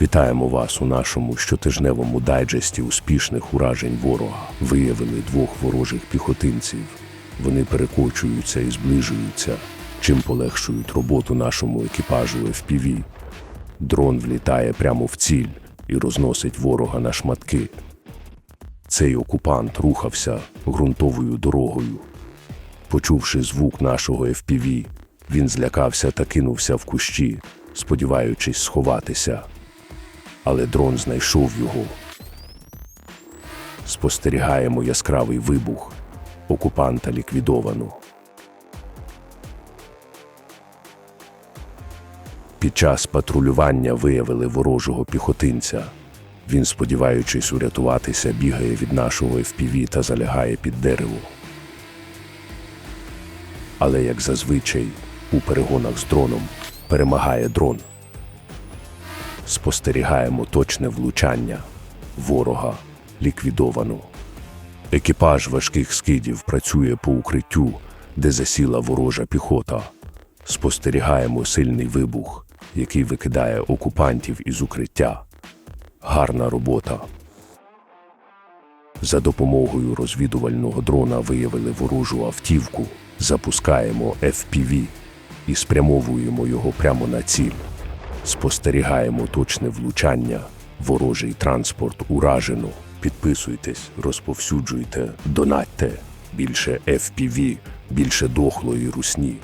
Вітаємо вас у нашому щотижневому дайджесті успішних уражень ворога. Виявили двох ворожих піхотинців. Вони перекочуються і зближуються, чим полегшують роботу нашому екіпажу FPV. Дрон влітає прямо в ціль і розносить ворога на шматки. Цей окупант рухався ґрунтовою дорогою. Почувши звук нашого FPV, він злякався та кинувся в кущі, сподіваючись сховатися. Але дрон знайшов його. Спостерігаємо яскравий вибух. Окупанта ліквідовано. Під час патрулювання виявили ворожого піхотинця. Він, сподіваючись урятуватися, бігає від нашого FPV та залягає під дерево. Але, як зазвичай, у перегонах з дроном перемагає дрон. Спостерігаємо точне влучання. Ворога ліквідовано. Екіпаж важких скидів працює по укриттю, де засіла ворожа піхота. Спостерігаємо сильний вибух, який викидає окупантів із укриття. Гарна робота. За допомогою розвідувального дрона виявили ворожу автівку, запускаємо FPV і спрямовуємо його прямо на ціль. Спостерігаємо точне влучання, ворожий транспорт уражено. Підписуйтесь, розповсюджуйте, донатьте. Більше FPV, більше дохлої русні.